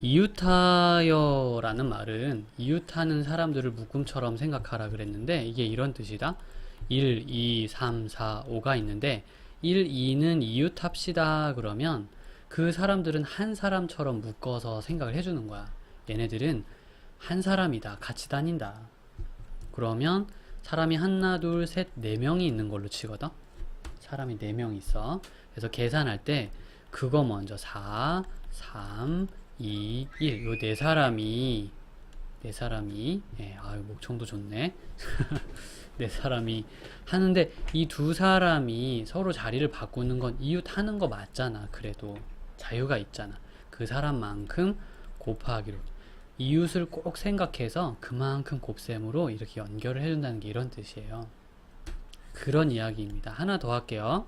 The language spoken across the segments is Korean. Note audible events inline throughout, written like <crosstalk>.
이웃하여라는 말은 이웃하는 사람들을 묶음처럼 생각하라 그랬는데 이게 이런 뜻이다. 1, 2, 3, 4, 5가 있는데 1, 2는 이웃합시다 그러면 그 사람들은 한 사람처럼 묶어서 생각을 해주는 거야. 얘네들은 한 사람이다. 같이 다닌다. 그러면 사람이 하나, 둘, 셋, 네 명이 있는 걸로 치거든. 사람이 네 명 있어. 그래서 계산할 때 그거 먼저 4, 3, 2, 1. 요 네 사람이 네 사람이 예, 아유 목청도 좋네. <laughs> 네 사람이 하는데 이 두 사람이 서로 자리를 바꾸는 건 이웃 하는 거 맞잖아. 그래도 자유가 있잖아. 그 사람만큼 곱하기로 이웃을 꼭 생각해서 그만큼 곱셈으로 이렇게 연결을 해준다는 게 이런 뜻이에요. 그런 이야기입니다. 하나 더 할게요.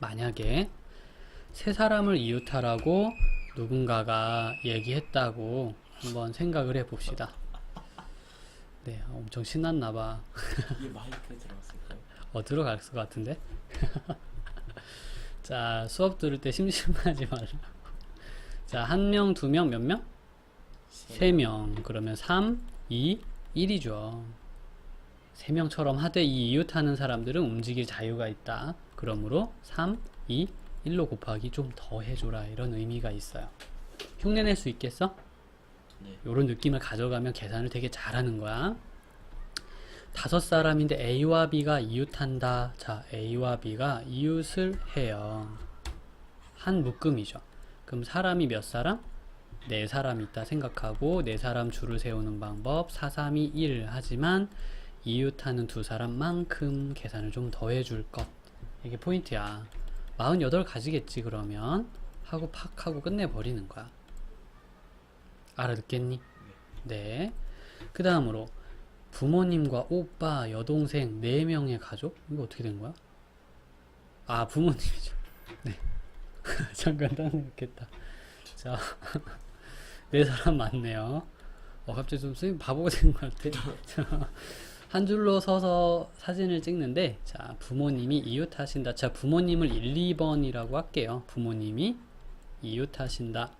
만약에 세 사람을 이웃하라고 누군가가 얘기했다고 한번 생각을 해 봅시다. 네, 엄청 신났나 봐. 이게 마이크에 들어갔을까요? 어, 들어갈 것 같은데? <laughs> 자, 수업 들을 때 심심하지 말라고. 자, 한 명, 두 명, 몇 명? 세 명. 그러면 3, 2, 1이죠. 세 명처럼 하되 이 이웃하는 사람들은 움직일 자유가 있다. 그러므로 3, 2, 1로 곱하기 좀 더 해줘라. 이런 의미가 있어요. 흉내 낼 수 있겠어? 네. 이런 느낌을 가져가면 계산을 되게 잘하는 거야. 다섯 사람인데 A와 B가 이웃한다. 자, A와 B가 이웃을 해요. 한 묶음이죠. 그럼 사람이 몇 사람? 네 사람 있다 생각하고 네 사람 줄을 세우는 방법 4, 3, 2, 1 하지만 이웃하는 두 사람만큼 계산을 좀 더 해줄 것 이게 포인트야 48 가지겠지 그러면 하고 팍 하고 끝내버리는 거야 알아듣겠니? 네. 그 다음으로 부모님과 오빠, 여동생, 네 명의 가족? 이거 어떻게 된 거야? 아, 부모님이죠. 네. <laughs> 잠깐 딴생각했다. 자, <laughs> 네 사람 맞네요. 어, 갑자기 좀 선생님 바보가 된 것 같아. <laughs> 자, 한 줄로 서서 사진을 찍는데, 자, 부모님이 이웃하신다. 자, 부모님을 1, 2번이라고 할게요. 부모님이 이웃하신다.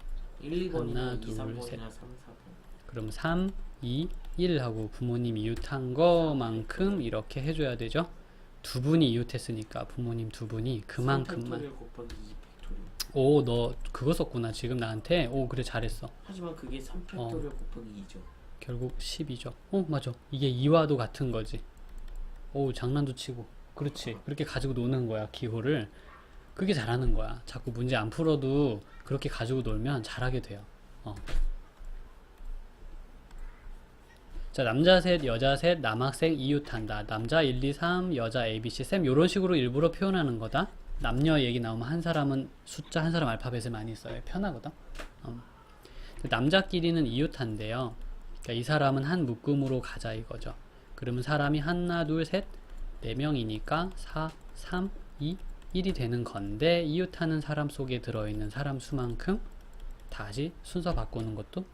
1, 하나, 2번이나 2, 둘, 3번이나 셋. 3, 4번 그럼 3, 2, 1 하고 부모님 이웃한 거만큼 이렇게 해줘야 되죠. 두 분이 이웃했으니까 부모님 두 분이 그만큼만. 팩토리얼 곱하기 2 팩토리얼 오, 너 그거 썼구나. 지금 나한테. 오, 그래 잘했어. 하지만 그게 3 어. 팩토리얼 곱하기 2죠 결국 10이죠. 어, 맞아. 이게 2와도 같은 거지. 오, 장난도 치고. 그렇지. 그렇게 가지고 노는 거야, 기호를. 그게 잘하는 거야. 자꾸 문제 안 풀어도 그렇게 가지고 놀면 잘하게 돼요. 어. 자, 남자 셋, 여자 셋, 남학생 이웃한다. 남자 1, 2, 3, 여자 A, B, C, 쌤 요런 식으로 일부러 표현하는 거다. 남녀 얘기 나오면 한 사람은 숫자, 한 사람 알파벳을 많이 써요. 편하거든. 어. 남자끼리는 이웃한대요. 그러니까 이 사람은 한 묶음으로 가자 이거죠. 그러면 사람이 하나, 둘, 셋, 네 명이니까 4, 3, 2, 1이 되는 건데 이웃하는 사람 속에 들어있는 사람 수만큼 다시 순서 바꾸는 것도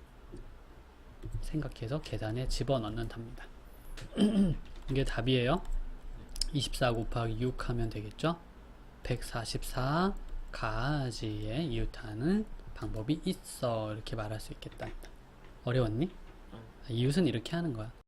생각해서 계산에 집어넣는답니다. <clears throat> 이게 답이에요. 24 곱하기 6 하면 되겠죠? 144가지의 이웃하는 방법이 있어. 이렇게 말할 수 있겠다. 어려웠니? 어. 이웃은 이렇게 하는 거야.